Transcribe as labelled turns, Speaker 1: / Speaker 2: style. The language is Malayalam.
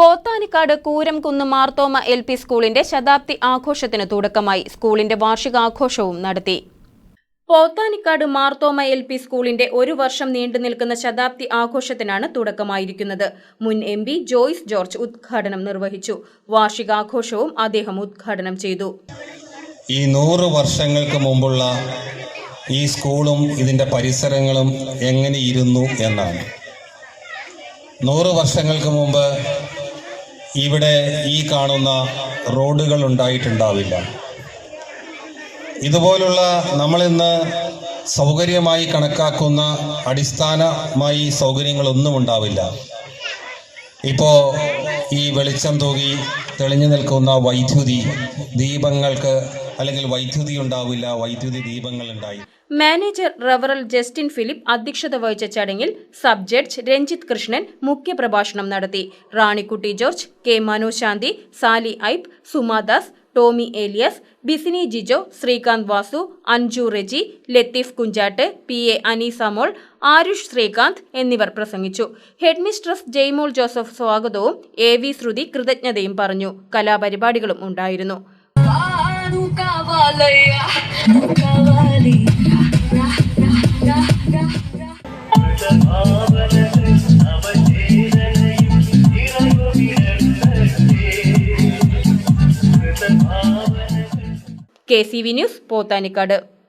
Speaker 1: പോത്താനിക്കാട് കൂരംകുന്ന് മാർത്തോമ എൽ പി സ്കൂളിന്റെ ശതാബ്ദി ആഘോഷത്തിന് തുടക്കമായി. സ്കൂളിന്റെ വാർഷികാഘോഷവും നടത്തി. പോത്താനിക്കാട് മാർത്തോമ എൽ പി സ്കൂളിന്റെ ഒരു വർഷം നീണ്ടു നിൽക്കുന്ന ശതാബ്ദി ആഘോഷത്തിനാണ് തുടക്കമായിരിക്കുന്നത്. മുൻ എം പി ജോയ്സ് ജോർജ് ഉദ്ഘാടനം നിർവഹിച്ചു. വാർഷികാഘോഷവും അദ്ദേഹം ഉദ്ഘാടനം ചെയ്തു.
Speaker 2: ഈ നൂറ് വർഷങ്ങൾക്ക് മുമ്പുള്ള ഈ സ്കൂളും ഇതിന്റെ പരിസരങ്ങളും എങ്ങനെയിരുന്നു എന്നാണ്. നൂറ് വർഷങ്ങൾക്ക് മുമ്പ് ഇവിടെ ഈ കാണുന്ന റോഡുകൾ ഉണ്ടായിട്ടുണ്ടാവില്ല. ഇതുപോലുള്ള നമ്മളിന്ന് സൗകര്യമായി കണക്കാക്കുന്ന അടിസ്ഥാനമായി സൗകര്യങ്ങളൊന്നും ഉണ്ടാവില്ല. ഇപ്പോൾ ഈ വെളിച്ചം തൂകി തെളിഞ്ഞു നിൽക്കുന്ന വൈദ്യുതി ദീപങ്ങൾക്ക് അല്ലെങ്കിൽ വൈദ്യുതി ഉണ്ടാവില്ല വൈദ്യുതി ദീപങ്ങൾ ഉണ്ടായി.
Speaker 1: മാനേജർ റവറൽ ജസ്റ്റിൻ ഫിലിപ്പ് അധ്യക്ഷത വഹിച്ച ചടങ്ങിൽ സബ് ജഡ്ജ് രഞ്ജിത്ത് കൃഷ്ണൻ മുഖ്യപ്രഭാഷണം നടത്തി. Ranikutty George K Manoshanthi Sally Ipe Sumadas Tomy Elias Bisini Jijo Sreekanth Vasu Anju Reji Latheef Kunjattu P A Aneesamol Aarush Sreekanth എന്നിവർ പ്രസംഗിച്ചു. ഹെഡ്മിസ്ട്രസ് ജയ്മോൾ ജോസഫ് സ്വാഗതവും എ വി ശ്രുതി കൃതജ്ഞതയും പറഞ്ഞു. കലാപരിപാടികളും ഉണ്ടായിരുന്നു. K C V news Pothanicad.